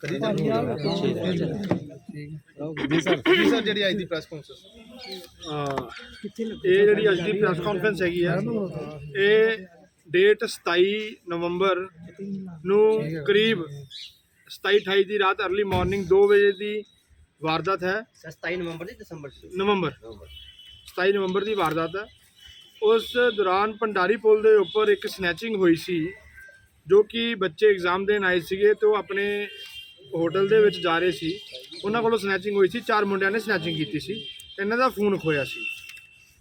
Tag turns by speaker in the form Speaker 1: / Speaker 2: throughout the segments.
Speaker 1: ਜੀ। ਸਰ? ਜਿਹੜੀ ਅੱਜ ਦੀ ਪ੍ਰੈਸ ਕਾਨਫਰੰਸ
Speaker 2: ਅਹ ਇਹ ਜਿਹੜੀ ਅੱਜ ਦੀ ਪ੍ਰੈਸ ਕਾਨਫਰੰਸ ਹੈਗੀ ਆ ਇਹ ਡੇਟ 27 ਨਵੰਬਰ ਨੂੰ ਕਰੀਬ 27 28 ਦੀ ਰਾਤ ਅਰਲੀ ਮਾਰਨਿੰਗ 2 ਵਜੇ ਦੀ ਵਾਰਦਾਤ ਹੈ।
Speaker 3: 27 ਨਵੰਬਰ ਦੀ ਦਸੰਬਰ
Speaker 2: ਨਵੰਬਰ। 27 ਨਵੰਬਰ ਦੀ ਵਾਰਦਾਤ ਹੈ। ਉਸ ਦੌਰਾਨ ਭੰਡਾਰੀ ਪੁਲ ਦੇ ਉੱਪਰ ਇੱਕ ਸਨੈਚਿੰਗ ਹੋਈ ਸੀ ਜੋ ਕਿ ਬੱਚੇ ਐਗਜ਼ਾਮ ਦੇਣ ਆਏ ਸੀਗੇ ਤੇ ਉਹ ਆਪਣੇ ਹੋਟਲ ਦੇ ਵਿੱਚ ਜਾ ਰਹੇ ਸੀ। ਉਹਨਾਂ ਕੋਲੋਂ ਸਨੈਚਿੰਗ ਹੋਈ ਸੀ। ਚਾਰ ਮੁੰਡਿਆਂ ਨੇ ਸਨੈਚਿੰਗ ਕੀਤੀ ਸੀ। ਇਹਨਾਂ ਦਾ ਫੋਨ ਖੋਇਆ ਸੀ।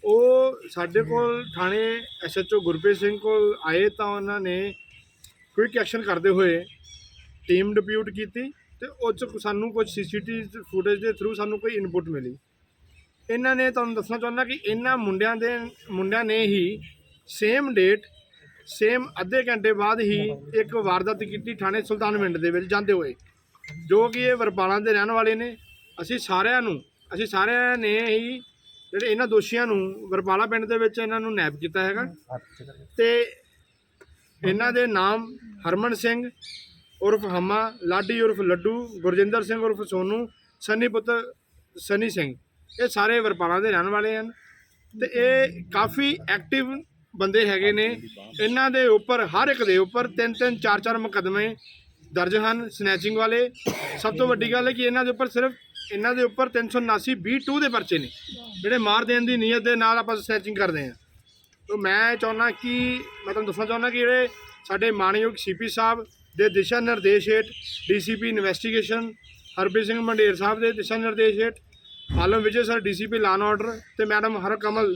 Speaker 2: ਉਹ ਸਾਡੇ ਕੋਲ ਥਾਣੇ ਐਸਐਚਓ ਗੁਰਪ੍ਰੀਤ ਸਿੰਘ ਕੋਲ ਆਏ ਤਾਂ ਉਹਨਾਂ ਨੇ ਕੁਇਕ ਐਕਸ਼ਨ ਕਰਦੇ ਹੋਏ ਟੀਮ ਡਿਪਿਊਟ ਕੀਤੀ ਤੇ ਉਹ 'ਚ ਸਾਨੂੰ ਕੁਝ ਸੀਸੀਟੀਵੀ ਫੁਟੇਜ ਦੇ ਥਰੂ ਸਾਨੂੰ ਕੋਈ ਇਨਪੁਟ ਮਿਲੀ। ਇਹਨਾਂ ਨੇ ਤੁਹਾਨੂੰ ਦੱਸਣਾ ਚਾਹੁੰਦਾ ਕਿ ਇਹਨਾਂ ਮੁੰਡਿਆਂ ਦੇ, ਮੁੰਡਿਆਂ ਨੇ ਹੀ ਸੇਮ ਡੇਟ ਸੇਮ ਅੱਧੇ ਘੰਟੇ ਬਾਅਦ ਹੀ ਇੱਕ ਵਾਰਦਾਤ ਕੀਤੀ ਥਾਣੇ ਸੁਲਤਾਨ ਪਿੰਡ ਦੇ ਵਿੱਚ ਜਾਂਦੇ ਹੋਏ। ਜੋ ਕਿ ਇਹ ਵਰਪਾਲਾਂ ਦੇ ਰਹਿਣ ਵਾਲੇ ਨੇ, ਅਸੀਂ ਸਾਰਿਆਂ ਨੂੰ, ਅਸੀਂ ਸਾਰਿਆਂ ਨੇ ਹੀ ਜਿਹੜੇ ਇਹਨਾਂ ਦੋਸ਼ੀਆਂ ਨੂੰ ਵਰਪਾਲਾ ਪਿੰਡ ਦੇ ਵਿੱਚ ਇਹਨਾਂ ਨੂੰ ਨੈਪ ਕੀਤਾ ਹੈਗਾ। ਤੇ ਇਹਨਾਂ ਦੇ ਨਾਮ ਹਰਮਨ ਸਿੰਘ, ਉਰਫ ਹਮਾ, ਲਾਡੀ ਉਰਫ ਲੱਡੂ, ਗੁਰਜਿੰਦਰ ਸਿੰਘ ਉਰਫ ਸੋਨੂ, ਸਨੀ ਪੁੱਤਰ ਸਨੀ ਸਿੰਘ, ਇਹ ਸਾਰੇ ਵਰਪਾਲਾਂ ਦੇ ਰਹਿਣ ਵਾਲੇ ਹਨ। ਤੇ ਇਹ ਕਾਫੀ ਐਕਟਿਵ ਬੰਦੇ ਹੈਗੇ ਨੇ। ਇਹਨਾਂ ਦੇ ਉੱਪਰ, ਹਰ ਇੱਕ ਦੇ ਉੱਪਰ ਤਿੰਨ ਤਿੰਨ ਚਾਰ ਚਾਰ ਮੁਕੱਦਮੇ ਦਰਜ ਹਨ ਸਨੈਚਿੰਗ ਵਾਲੇ। ਸਭ ਤੋਂ ਵੱਡੀ ਗੱਲ ਹੈ ਕਿ ਇਹਨਾਂ ਦੇ ਉੱਪਰ ਸਿਰਫ ਇਹਨਾਂ ਦੇ ਉੱਪਰ 379 B2 ਦੇ ਪਰਚੇ ਨੇ। ਜਿਹੜੇ ਮਾਰ ਦੇਣ ਦੀ ਨੀਅਤ ਦੇ ਨਾਲ ਆਪਾਂ ਸਨੈਚਿੰਗ ਕਰਦੇ ਹਾਂ। ਤੋ ਮੈਂ ਚਾਹੁੰਦਾ ਕਿ, ਮੈਂ ਤੁਹਾਨੂੰ ਦੱਸਣਾ ਚਾਹੁੰਦਾ ਕਿ ਜਿਹੜੇ ਸਾਡੇ ਮਾਨਯੋਗ ਸੀਪੀ ਸਾਹਿਬ ਦੇ ਦਿਸ਼ਾ ਨਿਰਦੇਸ਼ ਹੇਠ ਡੀਸੀਪੀ ਇਨਵੈਸਟੀਗੇਸ਼ਨ ਹਰਪ੍ਰੀਤ ਸਿੰਘ ਮੰਡੇਰ ਸਾਹਿਬ ਦੇ ਦਿਸ਼ਾ ਨਿਰਦੇਸ਼ ਹੇਠ, Alam Vijay sir DCP law and order ਤੇ ਮੈਡਮ ਹਰ ਕਮਲ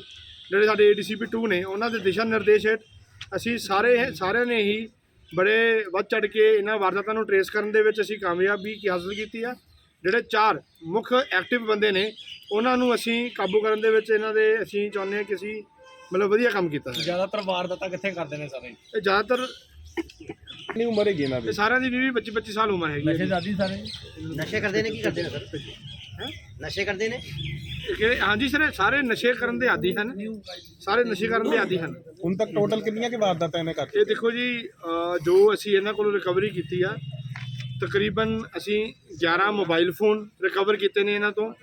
Speaker 2: ਜਿਹੜੇ ਸਾਡੇ ਏਡੀਸੀਪੀ 2 ਨੇ, ਉਹਨਾਂ ਦੇ ਦਿਸ਼ਾ ਨਿਰਦੇਸ਼ ਹੇਠ ਅਸੀਂ ਸਾਰੇ, ਸਾਰਿਆਂ ਨੇ ਹੀ ਬੜੇ ਵੱਧ ਚੜ ਕੇ ਇਹਨਾਂ ਵਾਰਦਾਤਾਂ ਨੂੰ ਟਰੇਸ ਕਰਨ ਦੇ ਵਿੱਚ ਅਸੀਂ ਕਾਮਯਾਬੀ ਕੀ ਹਾਸਲ ਕੀਤੀ ਆ। ਜਿਹੜੇ ਚਾਰ ਮੁੱਖ ਐਕਟਿਵ ਬੰਦੇ ਨੇ ਉਹਨਾਂ ਨੂੰ ਅਸੀਂ ਕਾਬੂ ਕਰਨ ਦੇ ਵਿੱਚ ਇਹਨਾਂ ਦੇ ਅਸੀਂ ਚਾਹੁੰਦੇ ਹਾਂ ਕਿ ਅਸੀਂ ਮਤਲਬ ਵਧੀਆ ਕੰਮ ਕੀਤਾ ਹੈ
Speaker 1: ਜ਼ਿਆਦਾਤਰ ਵਾਰਦਾਤਾਂ ਕਿੱਥੇ ਕਰਦੇ ਨੇ ਸਾਰੇ?
Speaker 2: ਇਹ ਜ਼ਿਆਦਾਤਰ
Speaker 1: ਕਿੰਨੀ ਉਮਰ ਹੈਗੀ ਇਹਨਾਂ
Speaker 2: ਇਹ ਸਾਰਿਆਂ ਦੀ 20 25 25 ਸਾਲ ਉਮਰ ਹੈਗੀ ਹੈ ਜੀ।
Speaker 1: ਦਾਦੀ ਸਾਰੇ?
Speaker 3: ਨਸ਼ੇ ਕਰਦੇ ਨੇ ਕੀ ਕਰਦੇ ਨੇ ਸਰ?
Speaker 2: ਹੈਂ?
Speaker 3: ਨਸ਼ੇ ਕਰਦੇ ਨੇ?
Speaker 2: ਹਾਂਜੀ ਸਰ ਸਾਰੇ ਨਸ਼ੇ ਕਰਨ ਦੇ ਆਦੀ ਹਨ। ਸਾਰੇ ਨਸ਼ੇ ਕਰਨ ਦੇ ਆਦੀ ਹਨ।
Speaker 1: ਹੁਣ ਤੱਕ ਟੋਟਲ ਕਿੰਨੀਆਂ ਕਿ ਵਾਰਦਾਤਾਂ ਇਹਨੇ ਕਰ
Speaker 2: ਇਹ ਦੇਖੋ ਜੀ ਜੋ ਅਸੀਂ ਇਹਨਾਂ ਕੋਲੋਂ ਰਿਕਵਰੀ ਕੀਤੀ ਆ ਤਕਰੀਬਨ ਅਸੀਂ 11 ਮੋਬਾਈਲ ਫੋਨ ਰਿਕਵਰ ਕੀਤੇ ਨੇ ਇਹਨਾਂ ਤੋਂ।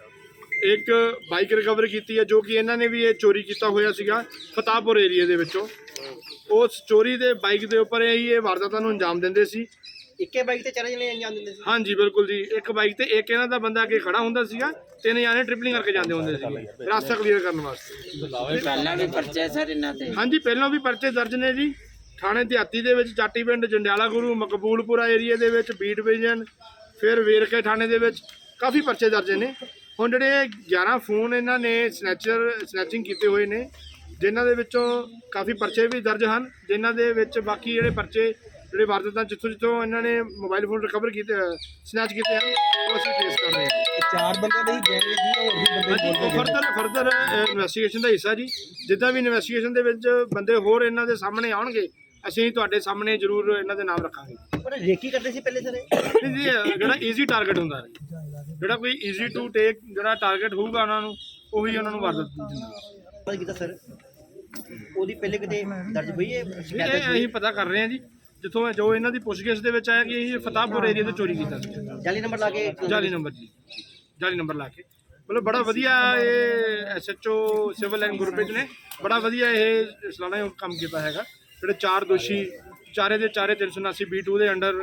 Speaker 2: ਇੱਕ ਬਾਈਕ ਰਿਕਵਰ ਕੀਤੀ ਹੈ ਜੋ ਕਿ ਇਹਨਾਂ ਨੇ ਵੀ ਇਹ ਚੋਰੀ ਕੀਤਾ ਹੋਇਆ ਸੀਗਾ ਫਤਾਹਪੁਰ ਏਰੀਆ ਦੇ ਵਿੱਚੋਂ। ਉਸ ਚੋਰੀ ਦੇ ਬਾਈਕ ਦੇ ਉੱਪਰ ਹੀ ਇਹ ਵਾਰਦਾਤਾਂ ਨੂੰ ਅੰਜਾਮ ਦਿੰਦੇ ਸੀ।
Speaker 3: ਇੱਕੇ ਬਾਈਕ ਤੇ ਚਾਰੇ ਜਣੇ ਅੰਜਾਮ ਦਿੰਦੇ ਸੀ।
Speaker 2: ਹਾਂਜੀ ਬਿਲਕੁਲ ਜੀ। ਇੱਕ ਬਾਈਕ ਤੇ ਇੱਕ ਇਹਨਾਂ ਦਾ ਬੰਦਾ ਅੱਗੇ ਖੜਾ ਹੁੰਦਾ ਸੀਗਾ ਤਿੰਨ ਜਾਣੇ ਟ੍ਰਿਪਲਿੰਗ ਕਰਕੇ ਜਾਂਦੇ ਹੁੰਦੇ ਸੀਗੇ ਰਸਤਾ ਕਲੀਅਰ ਕਰਨ ਵਾਸਤੇ।
Speaker 4: ਪਹਿਲਾਂ ਵੀ ਪਰਚੇ ਸਰ ਇਹਨਾਂ ਤੇ।
Speaker 2: ਹਾਂਜੀ ਪਹਿਲਾਂ ਵੀ ਪਰਚੇ ਦਰਜ ਨੇ ਜੀ। ਥਾਣੇ ਦਿਹਾਤੀ ਦੇ ਵਿੱਚ ਚਾਟੀ ਪਿੰਡ ਜੰਡਿਆਲਾ ਗੁਰੂ ਮਕਬੂਲਪੁਰਾ ਏਰੀਆ ਦੇ ਵਿੱਚ ਬੀ ਡਿਵੀਜ਼ਨ ਫਿਰ ਵੇਰਕੇ ਥਾਣੇ ਦੇ ਵਿੱਚ ਕਾਫੀ ਪਰਚੇ ਦਰਜ ਨੇ। ਹੁਣ ਜਿਹੜੇ 11 ਫੋਨ ਇਹਨਾਂ ਨੇ ਸਨੈਚਰ ਸਨੈਚਿੰਗ ਕੀਤੇ ਹੋਏ ਨੇ ਜਿਨ੍ਹਾਂ ਦੇ ਵਿੱਚੋਂ ਕਾਫੀ ਪਰਚੇ ਵੀ ਦਰਜ ਹਨ ਜਿਨ੍ਹਾਂ ਦੇ ਵਿੱਚ ਬਾਕੀ ਜਿਹੜੇ ਪਰਚੇ ਜਿਹੜੇ ਵਾਰਦਾਤਾਂ ਜਿੱਥੋਂ ਜਿੱਥੋਂ ਇਹਨਾਂ ਨੇ ਮੋਬਾਈਲ ਫੋਨ ਰਿਕਵਰ ਕੀਤੇ ਸਨੈਚ ਕੀਤੇ ਹਨ ਉਹ ਅਸੀਂ ਟ੍ਰੇਸ ਕਰ ਰਹੇ ਹਾਂ।
Speaker 1: ਚਾਰ ਬੰਦੇ ਦੇ ਗੈਂਗ ਦੀ ਹੋਰ ਵੀ ਬੰਦੇ
Speaker 2: ਹਾਂਜੀ ਉਹ ਫਰਦਰ ਫਰਦਰ ਇਨਵੈਸਟੀਗੇਸ਼ਨ ਦਾ ਹਿੱਸਾ ਜੀ। ਜਿੱਦਾਂ ਵੀ ਇਨਵੈਸਟੀਗੇਸ਼ਨ ਦੇ ਵਿੱਚ ਬੰਦੇ ਹੋਰ ਇਹਨਾਂ ਦੇ ਸਾਹਮਣੇ ਆਉਣਗੇ ਅਸੀਂ ਤੁਹਾਡੇ ਸਾਹਮਣੇ ਜ਼ਰੂਰ ਇਹਨਾਂ ਦੇ ਨਾਮ ਰੱਖਾਂਗੇ।
Speaker 3: ਪਰ ਰੇਕੀ ਕਰਦੇ ਸੀ ਪਹਿਲੇ ਸਰ?
Speaker 2: ਨਹੀਂ ਜੀ ਇਹ ਜਿਹੜਾ ਈਜ਼ੀ ਟਾਰਗੇਟ ਹੁੰਦਾ ਹੈ। ਜਿਹੜਾ ਕੋਈ ਈਜ਼ੀ ਟੂ ਟੇਕ ਜਿਹੜਾ ਟਾਰਗੇਟ ਹੋਊਗਾ ਉਹਨਾਂ ਨੂੰ ਉਹੀ ਉਹਨਾਂ ਨੂੰ ਵਰਦ ਦਿੰਦਾ।
Speaker 3: ਕੀਤਾ ਸਰ ਉਹਦੀ ਪਹਿਲੇ ਕਿਤੇ ਦਰਜ ਹੋਈ ਹੈ ਸ਼ਿਕਾਇਤ
Speaker 2: ਅਸੀਂ ਪਤਾ ਕਰ ਰਹੇ ਹਾਂ ਜੀ। ਜਿੱਥੋਂ ਜੋ ਇਹਨਾਂ ਦੀ ਪੁੱਛਗਿੱਛ ਦੇ ਵਿੱਚ ਆਇਆ ਕਿ ਇਹ ਫਤਾਹਪੁਰ ਏਰੀਆ ਤੋਂ ਚੋਰੀ ਕੀਤਾ ਸੀ।
Speaker 3: ਜਾਲੀ ਨੰਬਰ ਲਾ ਕੇ
Speaker 2: ਜਾਲੀ ਨੰਬਰ ਜੀ। ਜਾਲੀ ਨੰਬਰ ਲਾ ਕੇ। ਮਤਲਬ ਬੜਾ ਵਧੀਆ ਇਹ ਐਸਐਚਓ ਸਿਵਲ ਲਾਈਨ ਗੁਰਪ੍ਰੀਤ ਨੇ। ਬੜਾ ਵਧੀਆ ਇਹ ਸਲਾਣਾ ਕੰਮ ਕੀਤਾ ਹੈਗਾ। ਜਿਹੜੇ ਚਾਰ ਦੋਸ਼ੀ ਚਾਰੇ ਦੇ ਚਾਰੇ 379 B2 ਦੇ under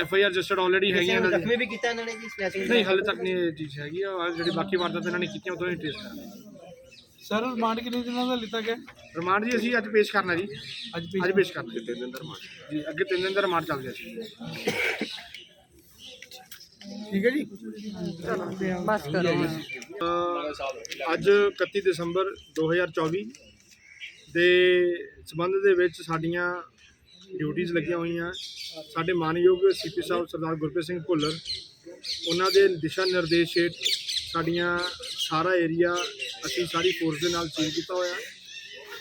Speaker 2: F I R registered already ਇਹਨਾਂ ਦੀ।
Speaker 3: ਜ਼ਖਮੀ ਵੀ ਕੀਤਾ ਇਹਨਾਂ ਨੇ ਜੀ ਸਨੈਚਿੰਗ
Speaker 2: ਨਹੀਂ ਹਾਲੇ ਤੱਕ ਨਹੀਂ ਇਹ ਚੀਜ਼ ਹੈਗੀ। ਆ ਜਿਹੜੀ ਬਾਕੀ ਵਾਰਦਾਤਾਂ ਇਹਨਾਂ ਨੇ ਕੀਤੀਆਂ ਉਦੋਂ ਹੀ ਟ੍ਰੇਸ ਕਰਾਂਗੇ।
Speaker 1: ਸਰ ਰਿਮਾਂਡ ਕਿੰਨੇ ਦਿਨਾਂ ਦਾ ਲਿੱਤਾ ਗਿਆ?
Speaker 2: ਰਿਮਾਂਡ ਜੀ ਅਸੀਂ ਅੱਜ ਪੇਸ਼ ਕਰਨਾ ਜੀ।
Speaker 1: ਅੱਜ
Speaker 2: ਅੱਜ ਪੇਸ਼ ਕਰਨਾ। ਜੀ। ਤਿੰਨ ਦਿਨ ਦਾ ਰਿਮਾਂਡ। ਜੀ ਅੱਗੇ ਤਿੰਨ ਦਿਨ ਦਾ ਰਿਮਾਂਡ ਚੱਲ ਰਿਹਾ ਸੀ। ਠੀਕ ਹੈ ਜੀ?
Speaker 4: ਬਸ ਕਰੋ।
Speaker 2: ਅਹ ਅੱਜ 31 ਦਸੰਬਰ 2024 ਦੇ ਸਬੰਧ ਦੇ ਵਿੱਚ ਸਾਡੀਆਂ ਡਿਊਟੀਆਂ ਲੱਗੀਆਂ ਹੋਈਆਂ। ਸਾਡੇ ਮਾਨਯੋਗ ਸੀਪੀ ਸਾਹਿਬ ਸਰਦਾਰ ਗੁਰਪ੍ਰੀਤ ਸਿੰਘ ਭੁੱਲਰ ਉਹਨਾਂ ਦੇ ਦਿਸ਼ਾ ਨਿਰਦੇਸ਼ ਹੇਠ ਸਾਡੀਆਂ ਸਾਰਾ ਏਰੀਆ ਅਸੀਂ ਸਾਰੀ ਫੋਰਸ ਦੇ ਨਾਲ ਚੇਂਜ ਕੀਤਾ ਹੋਇਆ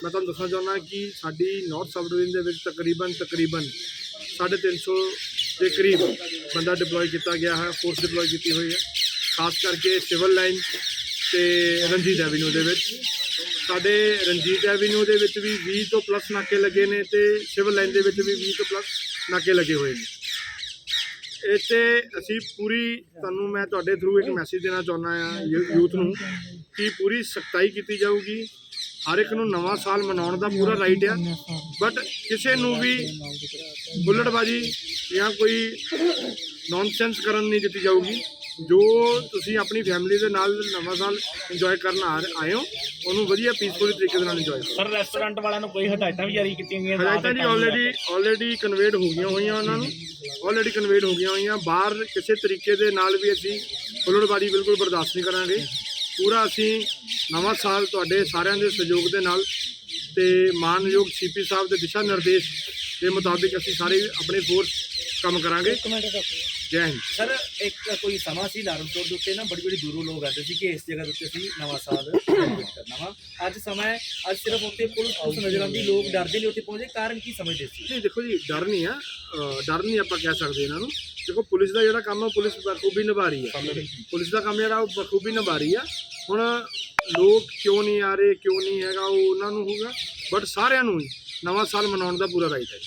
Speaker 2: ਮੈਂ ਤੁਹਾਨੂੰ ਦੱਸਣਾ ਚਾਹੁੰਦਾ ਕਿ ਸਾਡੀ ਨਾਰਥ ਸਬ ਡਿਵੀਜ਼ਨ ਦੇ ਵਿੱਚ ਤਕਰੀਬਨ ਤਕਰੀਬਨ 350 ਦੇ ਕਰੀਬ ਬੰਦਾ ਡਿਪਲੋਏ ਕੀਤਾ ਗਿਆ ਹੈ ਫੋਰਸ ਡਿਪਲੋਏ ਕੀਤੀ ਹੋਈ ਹੈ। ਖਾਸ ਕਰਕੇ ਸਿਵਲ ਲਾਈਨ ਤੇ ਰਣਜੀਤ ਐਵਨਿਊ ਦੇ ਵਿੱਚ। ਸਾਡੇ ਰਣਜੀਤ ਐਵੀਨਿਊ ਦੇ ਵਿੱਚ ਵੀ 20 ਤੋਂ ਪਲੱਸ ਨਾਕੇ ਲੱਗੇ ਨੇ ਤੇ ਸਿਵਲ ਲਾਈਨ ਦੇ ਵਿੱਚ ਵੀ 20 ਤੋਂ ਪਲੱਸ ਨਾਕੇ ਲੱਗੇ ਹੋਏ ਨੇ। ਇੱਥੇ ਅਸੀਂ ਪੂਰੀ ਤੁਹਾਨੂੰ ਮੈਂ ਤੁਹਾਡੇ ਥਰੂ ਇੱਕ ਮੈਸੇਜ ਦੇਣਾ ਚਾਹੁੰਦਾ ਆ ਯੂਥ ਨੂੰ। ਕਿ ਪੂਰੀ ਸਖਤਾਈ ਕੀਤੀ ਜਾਊਗੀ। ਹਰ ਇੱਕ ਨੂੰ ਨਵਾਂ ਸਾਲ ਮਨਾਉਣ ਦਾ ਪੂਰਾ ਰਾਈਟ ਆ। ਬਟ ਕਿਸੇ ਨੂੰ ਵੀ ਬੁੱਲੜਬਾਜੀ ਜਾਂ ਕੋਈ ਨੌਨਸੈਂਸ ਕਰਨ ਨਹੀਂ ਦਿੱਤੀ ਜਾਊਗੀ। ਜੋ ਤੁਸੀਂ ਆਪਣੀ ਫੈਮਿਲੀ ਦੇ ਨਾਲ ਨਵਾਂ ਸਾਲ ਇੰਜੋਏ ਕਰਨ ਆਏ ਹੋ ਉਹਨੂੰ ਵਧੀਆ ਪੀਸਫੁਲੀ ਤਰੀਕੇ ਦੇ ਨਾਲ ਇੰਜੋਏ ਕਰੋ।
Speaker 5: ਸਰ ਰੈਸਟੋਰੈਂਟ ਵਾਲਿਆਂ ਨੂੰ ਕੋਈ ਹਦਾਇਤਾਂ ਵੀ ਜਾਰੀ ਕੀਤੀਆਂ ਗਈਆਂ
Speaker 2: ਹਦਾਇਤਾਂ ਜੀ ਆਲਰੇਡੀ ਆਲਰੇਡੀ ਕਨਵੇਡ ਹੋ ਗਈਆਂ ਹੋਈਆਂ ਉਹਨਾਂ ਨੂੰ। ਆਲਰੇਡੀ ਕਨਵੇਡ ਹੋ ਗਈਆਂ ਹੋਈਆਂ। ਬਾਹਰ ਕਿਸੇ ਤਰੀਕੇ ਦੇ ਨਾਲ ਵੀ ਅਸੀਂ ਹੁੱਲੜਬਾਜ਼ੀ ਬਿਲਕੁਲ ਬਰਦਾਸ਼ਤ ਨਹੀਂ ਕਰਾਂਗੇ। ਪੂਰਾ ਅਸੀਂ ਨਵਾਂ ਸਾਲ ਤੁਹਾਡੇ ਸਾਰਿਆਂ ਦੇ ਸਹਿਯੋਗ ਦੇ ਨਾਲ ਤੇ ਮਾਨਯੋਗ ਸੀਪੀ ਸਾਹਿਬ ਦੇ ਦਿਸ਼ਾ ਨਿਰਦੇਸ਼ ਦੇ ਮੁਤਾਬਿਕ ਅਸੀਂ ਸਾਰੇ ਆਪਣੇ ਫੋਰਸ ਕੰਮ ਕਰਾਂਗੇ। ਜੈ ਹਿੰਦ।
Speaker 5: ਸਰ ਇੱਕ ਕੋਈ ਸਮਾਂ ਸੀ ਲਾਰਨਸੋਰ ਦੇ ਉੱਤੇ ਨਾ ਬੜੀ ਬੜੀ ਦੂਰੋਂ ਲੋਕ ਆਉਂਦੇ ਸੀ ਕਿ ਇਸ ਜਗ੍ਹਾ ਦੇ ਉੱਤੇ ਅਸੀਂ ਨਵਾਂ ਸਾਲ ਕਰਨਾ ਵਾ। ਅੱਜ ਸਮਾਂ ਹੈ ਅੱਜ ਸਿਰਫ ਉੱਥੇ ਪੁਲਿਸ ਪੁਲਿਸ ਨਜ਼ਰ ਆਉਂਦੀ ਲੋਕ ਡਰਦੇ ਨੇ ਉੱਥੇ ਪਹੁੰਚੇ ਕਾਰਨ ਕੀ ਸਮਝਦੇ ਸੀ?
Speaker 2: ਨਹੀਂ ਦੇਖੋ ਜੀ ਡਰ ਨਹੀਂ ਆ। ਅਹ ਡਰ ਨਹੀਂ ਆਪਾਂ ਕਹਿ ਸਕਦੇ ਇਹਨਾਂ ਨੂੰ। ਦੇਖੋ ਪੁਲਿਸ ਦਾ ਜਿਹੜਾ ਕੰਮ ਹੈ ਪੁਲਿਸ ਬਖੂਬੀ ਨਿਭਾ ਰਹੀ ਹੈ ਪੁਲਿਸ ਦਾ ਕੰਮ ਜਿਹੜਾ ਉਹ ਬਖੂਬੀ ਨਿਭਾ ਰਹੀ ਆ। ਹੁਣ ਲੋਕ ਕਿਉਂ ਨਹੀਂ ਆ ਰਹੇ ਕਿਉਂ ਨਹੀਂ ਹੈਗਾ ਉਹ ਉਹਨਾਂ ਨੂੰ ਹੋਊਗਾ। ਬਟ ਸਾਰਿਆਂ ਨੂੰ ਹੀ ਨਵਾਂ ਸਾਲ ਮਨਾਉਣ ਦਾ ਪੂਰਾ ਰਾਈਟ ਹੈ।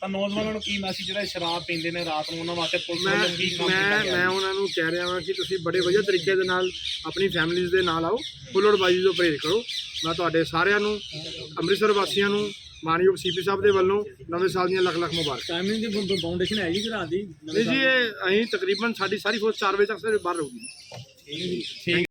Speaker 5: ਤਾਂ ਨੌਜਵਾਨਾਂ ਨੂੰ ਕੀ ਮੈਸੇਜ ਜਿਹੜਾ ਸ਼ਰਾਬ ਪੀਂਦੇ ਨੇ ਰਾਤ ਨੂੰ ਉਹਨਾਂ ਵਾਸਤੇ ਪੁਲਿਸ
Speaker 2: ਮੈਂ
Speaker 5: ਵੱਲੋਂ ਕੀ ਕੰਮ ਕੀਤਾ
Speaker 2: ਮੈਂ
Speaker 5: ਗਿਆ?
Speaker 2: ਮੈਂ ਉਹਨਾਂ ਨੂੰ ਕਹਿ ਰਿਹਾ ਹਾਂ ਕਿ ਤੁਸੀਂ ਬੜੇ ਵਧੀਆ ਤਰੀਕੇ ਦੇ ਨਾਲ ਆਪਣੀ ਫੈਮਿਲੀਜ਼ ਦੇ ਨਾਲ ਆਓ ਹੁੱਲੜਬਾਜ਼ੀ ਤੋਂ ਪਰਹੇਜ਼ ਕਰੋ। ਮੈਂ ਤੁਹਾਡੇ ਸਾਰਿਆਂ ਨੂੰ ਅੰਮ੍ਰਿਤਸਰ ਵਾਸੀਆਂ ਨੂੰ ਮਾਨਯੋਗ ਸੀਪੀ ਸਾਹਿਬ ਦੇ ਵੱਲੋਂ ਨਵੇਂ ਸਾਲ ਦੀਆਂ ਲੱਖ ਲੱਖ ਮੁਬਾਰਕ।
Speaker 5: ਟਾਈਮਿੰਗ ਦੀ ਫਾਊਂਡੇਸ਼ਨ ਹੈ ਜੀ ਰਾਤ ਦੀ
Speaker 2: ਨਹੀਂ ਜੀ ਇਹ ਅਸੀਂ ਤਕਰੀਬਨ ਸਾਡੀ ਸਾਰੀ ਫੋਰਸ 4 ਵਜੇ ਤੱਕ ਸਾਰੇ ਬਾਹਰ ਰਹੂਗੀ।
Speaker 5: ਠੀਕ।